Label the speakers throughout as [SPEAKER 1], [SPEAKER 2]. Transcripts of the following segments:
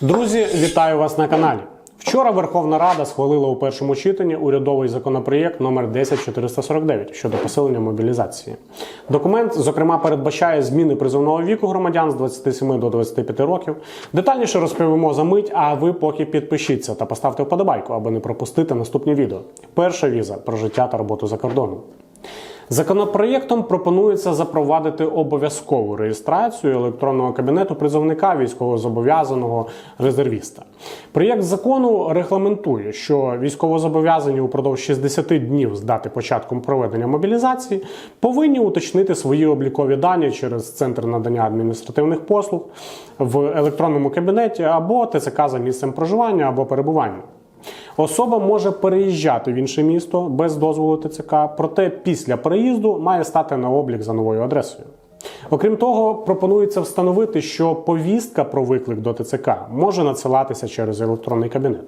[SPEAKER 1] Друзі, вітаю вас на каналі. Вчора Верховна Рада схвалила у першому читанні урядовий законопроєкт номер 10449 щодо посилення мобілізації. Документ, зокрема, передбачає зміни призовного віку громадян з 27 до 25 років. Детальніше розповімо за мить, а ви поки підпишіться та поставте вподобайку, аби не пропустити наступні відео. Перша віза про життя та роботу за кордоном. Законопроєктом пропонується запровадити обов'язкову реєстрацію електронного кабінету призовника військовозобов'язаного резервіста. Проєкт закону регламентує, що військовозобов'язані упродовж 60 днів з дати початку проведення мобілізації повинні уточнити свої облікові дані через центр надання адміністративних послуг в електронному кабінеті або ТЦК за місцем проживання або перебування. Особа може переїжджати в інше місто без дозволу ТЦК, проте після переїзду має стати на облік за новою адресою. Окрім того, пропонується встановити, що повістка про виклик до ТЦК може надсилатися через електронний кабінет.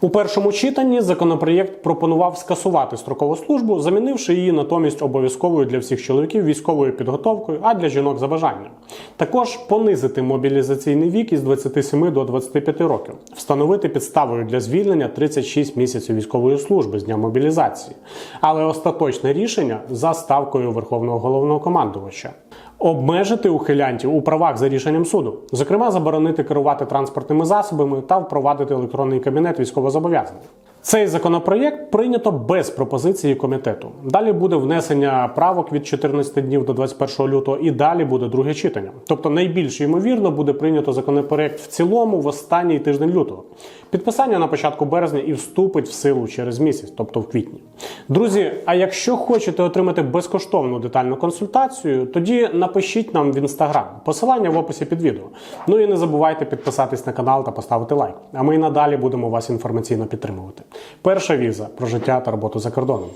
[SPEAKER 1] У першому читанні законопроєкт пропонував скасувати строкову службу, замінивши її натомість обов'язковою для всіх чоловіків військовою підготовкою, а для жінок за бажанням. Також понизити мобілізаційний вік із 27 до 25 років, встановити підставою для звільнення 36 місяців військової служби з дня мобілізації, але остаточне рішення за ставкою Верховного головнокомандувача. Обмежити ухилянтів у правах за рішенням суду, зокрема, заборонити керувати транспортними засобами та впровадити електронний кабінет військовозобов'язаних. Цей законопроєкт прийнято без пропозиції комітету. Далі буде внесення правок від 14 днів до 21 лютого, і далі буде друге читання. Тобто, найбільш ймовірно буде прийнято законопроєкт в цілому в останній тиждень лютого. Підписання на початку березня і вступить в силу через місяць, тобто в квітні. Друзі, а якщо хочете отримати безкоштовну детальну консультацію, тоді напишіть нам в інстаграм. Посилання в описі під відео. Ну і не забувайте підписатись на канал та поставити лайк. А ми і надалі будемо вас інформаційно підтримувати. Перша віза про життя та роботу за кордоном.